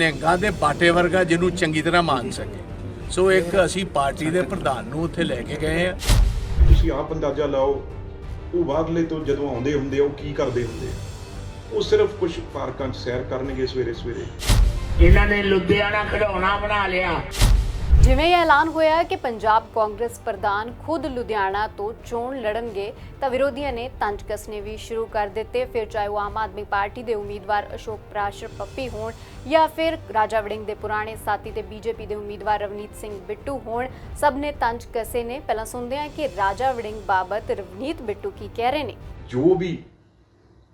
ਨਿਹੰਗਾਂ ਦੇ ਬਾਟੇ ਵਰਗਾ ਜਿਹਨੂੰ ਚੰਗੀ ਤਰ੍ਹਾਂ ਮੰਨ ਸਕੇ। ਸੋ ਇੱਕ ਅਸੀਂ ਪਾਰਟੀ ਦੇ ਪ੍ਰਧਾਨ ਨੂੰ ਉੱਥੇ ਲੈ ਕੇ ਗਏ ਆ ਤੁਸੀਂ ਆਪ ਅੰਦਾਜ਼ਾ ਲਾਓ ਉਹ ਬਾਹਰਲੇ ਤੋਂ ਜਦੋਂ ਆਉਂਦੇ ਹੁੰਦੇ ਆ ਉਹ ਕੀ ਕਰਦੇ ਹੁੰਦੇ ਆ? ਉਹ ਸਿਰਫ ਕੁਝ ਪਾਰਕਾਂ 'ਚ ਸੈਰ ਕਰਨਗੇ ਸਵੇਰੇ ਸਵੇਰੇ ਇਹਨਾਂ ਨੇ ਲੁਧਿਆਣਾ ਖਿਡੌਣਾ ਬਣਾ ਲਿਆ। ਜਿਵੇਂ ਇਹ ਐਲਾਨ ਹੋਇਆ ਕਿ ਪੰਜਾਬ ਕਾਂਗਰਸ ਪ੍ਰਧਾਨ ਖੁਦ ਲੁਧਿਆਣਾ ਤੋਂ ਚੋਣ ਲੜਨਗੇ, ਤਾਂ ਵਿਰੋਧੀਆਂ ਨੇ ਤੰਜ ਕਸਨੇ ਵੀ ਸ਼ੁਰੂ ਕਰ ਦਿੱਤੇ। ਫਿਰ ਚਾਹੇ ਉਹ ਆਮ ਆਦਮੀ ਪਾਰਟੀ ਦੇ ਉਮੀਦਵਾਰ ਅਸ਼ੋਕ ਪ੍ਰਾਸ਼ਰ ਪੱਪੀ ਹੋਣ ਜਾਂ ਫਿਰ ਰਾਜਾ ਵੜਿੰਗ ਦੇ ਪੁਰਾਣੇ ਸਾਥੀ ਤੇ ਬੀਜੇਪੀ ਦੇ ਉਮੀਦਵਾਰ ਰਵਨੀਤ ਸਿੰਘ ਬਿੱਟੂ ਹੋਣ, ਸਭ ਨੇ ਤੰਜ ਕਸੇ ਨੇ। ਪਹਿਲਾਂ ਸੁਣਦੇ ਹਾਂ ਕਿ ਰਾਜਾ ਵੜਿੰਗ ਬਾਬਤ ਰਵਨੀਤ ਬਿੱਟੂ ਕੀ ਕਹਿ ਰਹੇ ਨੇ। ਜੋ ਵੀ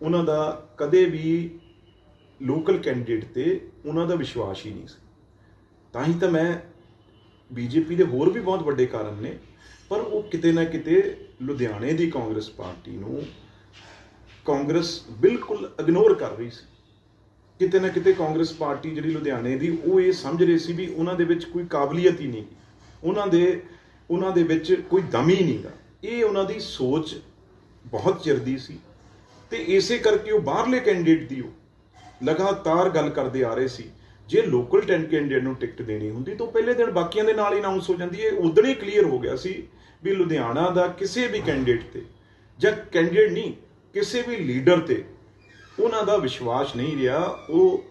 ਉਹਨਾਂ ਦਾ ਕਦੇ ਵੀ ਲੋਕਲ ਕੈਂਡੀਡੇਟ ਤੇ ਉਹਨਾਂ ਦਾ ਵਿਸ਼ਵਾਸ ਹੀ ਨਹੀਂ ਸੀ। ਤਾਂ ਹੀ ਤਾਂ ਮੈਂ ਬੀਜੇਪੀ ਦੇ ਹੋਰ ਵੀ ਬਹੁਤ ਵੱਡੇ ਕਾਰਨ ਨੇ, ਪਰ ਉਹ ਕਿਤੇ ਨਾ ਕਿਤੇ ਲੁਧਿਆਣੇ ਦੀ ਕਾਂਗਰਸ ਪਾਰਟੀ ਨੂੰ ਕਾਂਗਰਸ ਬਿਲਕੁਲ ਇਗਨੋਰ ਕਰ ਰਹੀ ਸੀ। ਕਿਤੇ ਨਾ ਕਿਤੇ ਕਾਂਗਰਸ ਪਾਰਟੀ ਜਿਹੜੀ ਲੁਧਿਆਣੇ ਦੀ, ਉਹ ਇਹ ਸਮਝ ਰਹੀ ਸੀ ਵੀ ਉਹਨਾਂ ਦੇ ਵਿੱਚ ਕੋਈ ਕਾਬਲੀਅਤ ਹੀ ਨਹੀਂ, ਉਹਨਾਂ ਦੇ ਉਹਨਾਂ ਦੇ ਵਿੱਚ ਕੋਈ ਦਮ ਹੀ ਨਹੀਂਗਾ ਇਹ ਉਹਨਾਂ ਦੀ ਸੋਚ ਬਹੁਤ ਚਿਰ ਦੀ ਸੀ ਤੇ ਇਸੇ ਕਰਕੇ ਉਹ ਬਾਹਰਲੇ ਕੈਂਡੀਡੇਟ ਦੀ ਉਹ ਲਗਾਤਾਰ ਗੱਲ ਕਰਦੇ ਆ ਰਹੇ ਸੀ। ਜੇ ਲੋਕਲ ਟੈਨ ਕੈਂਡੀਡੇਟ ਨੂੰ ਟਿਕਟ ਦੇਣੀ ਹੁੰਦੀ ਤਾਂ ਉਹ ਪਹਿਲੇ ਦਿਨ ਬਾਕੀਆਂ ਦੇ ਨਾਲ ਹੀ ਅਨਾਉਂਸ ਹੋ ਜਾਂਦੀ ਹੈ। ਉਦੋਂ ਹੀ ਕਲੀਅਰ ਹੋ ਗਿਆ ਸੀ ਵੀ ਲੁਧਿਆਣਾ ਦਾ ਕਿਸੇ ਵੀ ਕੈਂਡੀਡੇਟ ਤੇ ਜਾਂ ਕੈਂਡੀਡੇਟ ਨਹੀਂ, ਕਿਸੇ ਵੀ ਲੀਡਰ ਤੇ ਉਹਨਾਂ ਦਾ ਵਿਸ਼ਵਾਸ ਨਹੀਂ ਰਿਹਾ। ਉਹ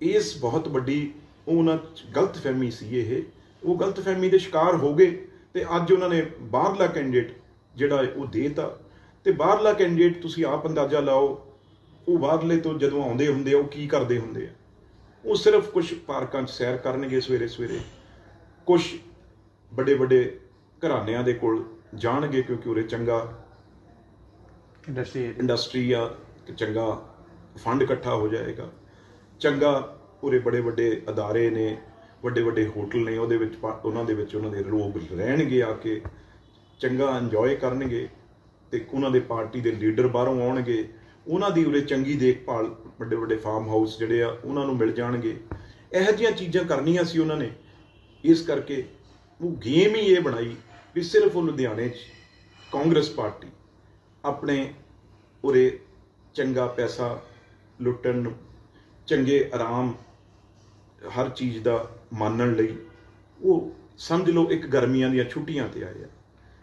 ਇਸ ਬਹੁਤ ਵੱਡੀ ਉਹਨਾਂ 'ਚ ਗਲਤਫਹਿਮੀ ਸੀ ਇਹ। ਉਹ ਗਲਤਫਹਿਮੀ ਦੇ ਸ਼ਿਕਾਰ ਹੋ ਗਏ ਤੇ ਅੱਜ ਉਹਨਾਂ ਨੇ ਬਾਹਰਲਾ ਕੈਂਡੀਡੇਟ ਜਿਹੜਾ ਹੈ ਉਹ ਦੇਤਾ। ਤੇ ਬਾਹਰਲਾ ਕੈਂਡੀਡੇਟ ਤੁਸੀਂ ਆਪ ਅੰਦਾਜ਼ਾ ਲਾਓ, ਉਹ ਬਾਹਰਲੇ ਤੋਂ ਜਦੋਂ ਆਉਂਦੇ ਹੁੰਦੇ ਆ, ਉਹ ਕੀ ਕਰਦੇ ਹੁੰਦੇ ਆ? ਉਹ ਸਿਰਫ ਕੁਝ ਪਾਰਕਾਂ 'ਚ ਸੈਰ ਕਰਨਗੇ ਸਵੇਰੇ ਸਵੇਰੇ। ਕੁਝ ਵੱਡੇ ਵੱਡੇ ਘਰਾਣਿਆਂ ਦੇ ਕੋਲ ਜਾਣਗੇ ਕਿਉਂਕਿ ਉਰੇ ਚੰਗਾ ਇੰਡਸਟਰੀ ਇੰਡਸਟਰੀ ਆ ਚੰਗਾ ਫੰਡ ਇਕੱਠਾ ਹੋ ਜਾਏਗਾ। ਚੰਗਾ ਪੂਰੇ ਬੜੇ ਵੱਡੇ ਅਦਾਰੇ ਨੇ ਵੱਡੇ ਵੱਡੇ ਹੋਟਲ ਨੇ ਉਹਦੇ ਵਿੱਚ ਉਹਨਾਂ ਦੇ ਵਿੱਚ ਉਹਨਾਂ ਦੇ ਲੋਕ ਰਹਿਣਗੇ ਆ ਕੇ। ਚੰਗਾ ਇੰਜੋਏ ਕਰਨਗੇ ਤੇ ਉਹਨਾਂ ਦੇ ਪਾਰਟੀ ਦੇ ਲੀਡਰ ਬਾਹਰੋਂ ਆਉਣਗੇ। ਉਹਨਾਂ ਦੀ ਉਰੇ ਚੰਗੀ ਦੇਖਭਾਲ, ਵੱਡੇ ਵੱਡੇ ਫਾਰਮ ਹਾਊਸ ਜਿਹੜੇ ਆ, ਉਹਨਾਂ ਨੂੰ ਮਿਲ ਜਾਣਗੇ। ਇਹੋ ਜਿਹੀਆਂ ਚੀਜ਼ਾਂ ਕਰਨੀਆਂ ਸੀ ਉਹਨਾਂ ਨੇ। ਇਸ ਕਰਕੇ ਉਹ ਗੇਮ ਹੀ ਇਹ ਬਣਾਈ ਵੀ ਸਿਰਫ ਉਹ ਲੁਧਿਆਣੇ 'ਚ ਕਾਂਗਰਸ ਪਾਰਟੀ ਆਪਣੇ ਉਰੇ ਚੰਗਾ ਪੈਸਾ ਲੁੱਟਣ ਨੂੰ, ਚੰਗੇ ਆਰਾਮ ਹਰ ਚੀਜ਼ ਦਾ ਮਾਨਣ ਲਈ ਉਹ ਸਮਝ ਲਓ ਇੱਕ ਗਰਮੀਆਂ ਦੀਆਂ ਛੁੱਟੀਆਂ ਤੇ ਆਏ ਆ।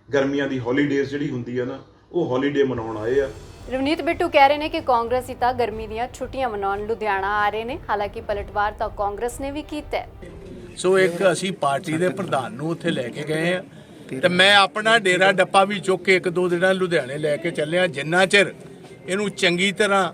ਗਰਮੀਆਂ ਦੀ ਹੌਲੀਡੇਜ਼ ਜਿਹੜੀ ਹੁੰਦੀ ਆ ਨਾ, ਉਹ ਹੌਲੀਡੇ ਮਨਾਉਣ ਆਏ ਆ। ਰਵਨੀਤ ਬਿੱਟੂ ਕਹਿ ਰਹੇ ਨੇ ਕਿ ਕਾਂਗਰਸੀ ਤਾਂ ਗਰਮੀ ਦੀਆਂ ਛੁੱਟੀਆਂ ਮਨਾਉਣ ਲੁਧਿਆਣਾ ਆ ਰਹੇ ਨੇ। ਹਾਲਾਂਕਿ ਪਲਟਵਾਰ ਤਾਂ ਕਾਂਗਰਸ ਨੇ ਵੀ ਕੀਤਾ ਹੈ। ਸੋ ਇੱਕ ਅਸੀਂ ਪਾਰਟੀ ਦੇ ਪ੍ਰਧਾਨ ਨੂੰ ਉੱਥੇ ਲੈ ਕੇ ਗਏ ਆ ਤੇ ਮੈਂ ਆਪਣਾ ਡੇਰਾ ਡੱਪਾ ਵੀ ਚੁੱਕ ਕੇ ਇੱਕ ਦੋ ਦਿਨਾਂ ਲੁਧਿਆਣੇ ਲੈ ਕੇ ਚੱਲਿਆ। ਜਿੰਨਾ ਚਿਰ ਇਹਨੂੰ ਚੰਗੀ ਤਰ੍ਹਾਂ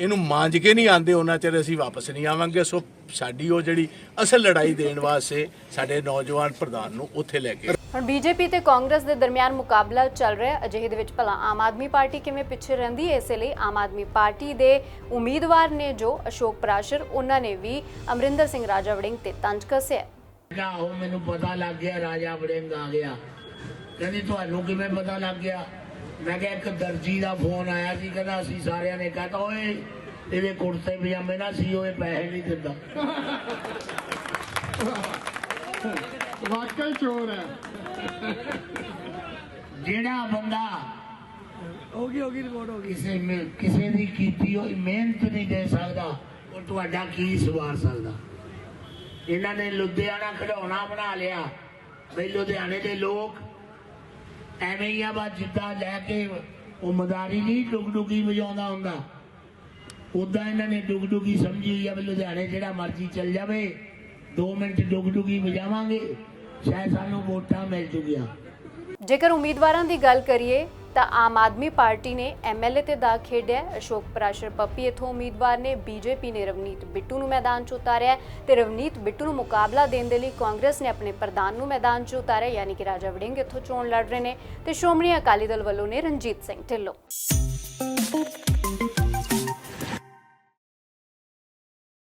ਇਹਨੂੰ ਮਾਂਜ ਕੇ ਨਹੀਂ ਆਂਦੇ ਉਹਨਾਂ ਚਿਰ ਅਸੀਂ ਵਾਪਸ ਨਹੀਂ ਆਵਾਂਗੇ। ਸੋ ਸਾਡੀ ਉਹ ਜਿਹੜੀ ਅਸਲ ਲੜਾਈ ਦੇਣ ਵਾਸਤੇ ਸਾਡੇ ਨੌਜਵਾਨ ਪ੍ਰਧਾਨ ਨੂੰ ਉੱਥੇ ਲੈ ਕੇ ਹੁਣ ਬੀਜੇਪੀ ਤੇ ਕਾਂਗਰਸ ਦੇ ਦਰਮਿਆਨ ਮੁਕਾਬਲਾ ਚੱਲ ਰਿਹਾ ਹੈ। ਅਜਿਹੇ ਦੇ ਵਿੱਚ ਭਲਾ ਆਮ ਆਦਮੀ ਪਾਰਟੀ ਕਿਵੇਂ ਪਿੱਛੇ ਰਹਿੰਦੀ ਹੈ, ਇਸੇ ਲਈ ਆਮ ਆਦਮੀ ਪਾਰਟੀ ਦੇ ਉਮੀਦਵਾਰ ਨੇ ਜੋ ਅਸ਼ੋਕ ਪ੍ਰਾਸ਼ਰ, ਉਹਨਾਂ ਨੇ ਵੀ ਅਮਰਿੰਦਰ ਸਿੰਘ ਰਾਜਾ ਵੜਿੰਗ ਤੇ ਤੰਜ ਕੱਸਿਆ ਨਾ ਉਹ ਮੈਨੂੰ ਪਤਾ ਲੱਗ ਗਿਆ, ਰਾਜਾ ਵੜਿੰਗ ਆ ਗਿਆ। ਕਹਿੰਦੀ, ਤੁਹਾਨੂੰ ਕਿਵੇਂ ਪਤਾ ਲੱਗ ਗਿਆ? ਮੈਂ ਕਿਹਾ, ਇੱਕ ਦਰਜੀ ਦਾ ਫੋਨ ਆਇਆ ਸੀ, ਕਹਿੰਦਾ ਅਸੀਂ ਸਾਰਿਆਂ ਨੇ ਕਹਤਾ, ਓਏ, ਇਹਦੇ ਕੁੜਤੇ ਪਜਾਮੇ ਨਾ ਸੀ, ਓਏ, ਪੈਸੇ ਨਹੀਂ ਦਿੰਦਾ। ਵਾਕਈ ਚੋਰ ਹੈ ਜਿਹੜਾ ਬੰਦਾ ਹੋ ਗਈ ਹੋ ਗਈ ਰਿਪੋਰਟ ਹੋ ਗਈ। ਕਿਸੇ ਕਿਸੇ ਦੀ ਕੀਤੀ ਹੋਈ ਮਿਹਨਤ ਨਹੀਂ ਦੇ ਸਕਦਾ ਉਹ ਤੁਹਾਡਾ ਕੀ ਸਵਾਰ ਸਕਦਾ? ਇਹਨਾਂ ਨੇ ਲੁਧਿਆਣਾ ਖਿਡੌਣਾ ਬਣਾ ਲਿਆ। ਬਈ ਲੁਧਿਆਣੇ ਦੇ ਲੋਕ ਐਵੇਂ ਹੀ ਆ ਜਿੱਦਾਂ ਲੈ ਕੇ ਉਹ ਮਦਾਰੀ ਨਹੀਂ ਡੁਗਡੁਗੀ ਵਜਾਉਂਦਾ ਹੁੰਦਾ। ਉਦਾਂ ਇਹਨਾਂ ਨੇ ਡੁਗਡੁਗੀ ਸਮਝੀ ਆ ਵੀ ਲੁਧਿਆਣੇ ਜਿਹੜਾ ਮਰਜ਼ੀ ਚੱਲ ਜਾਵੇ। 2 ਮਿੰਟ ਡੁਗਡੁਗੀ ਵਜਾਵਾਂਗੇ। ਸ਼ਾਇਦ ਸਾਨੂੰ ਵੋਟਾਂ ਮਿਲ ਜੂਗੀਆਂ। ਜੇਕਰ ਉਮੀਦਵਾਰਾਂ ਦੀ ਗੱਲ ਕਰੀਏ, ਤਾਂ ਆਮ ਆਦਮੀ ਪਾਰਟੀ ਨੇ ਐਮਐਲਏ ਤੇ ਦਾ ਖੇਡਿਆ ਅਸ਼ੋਕ ਪ੍ਰਾਸ਼ਰ ਪੱਪੀ ਇਥੋਂ ਉਮੀਦਵਾਰ ਨੇ ਬੀਜੇਪੀ ਨੇ ਰਵਨੀਤ ਬਿੱਟੂ ਨੂੰ ਮੈਦਾਨ 'ਚ ਉਤਾਰਿਆ ਤੇ ਰਵਨੀਤ ਬਿੱਟੂ ਨੂੰ ਮੁਕਾਬਲਾ ਦੇਣ ਦੇ ਲਈ ਕਾਂਗਰਸ ਨੇ ਆਪਣੇ ਪ੍ਰਧਾਨ ਨੂੰ ਮੈਦਾਨ 'ਚ ਉਤਾਰਿਆ, ਯਾਨੀ ਕਿ ਰਾਜਾ ਵੜਿੰਗ ਇਥੋਂ ਚੋਣ ਲੜ ਰਹੇ ਨੇ। ਤੇ ਸ਼੍ਰੋਮਣੀ ਅਕਾਲੀ ਦਲ ਵੱਲੋਂ ਨੇ ਰਣਜੀਤ ਸਿੰਘ ਢਿੱਲੋਂ।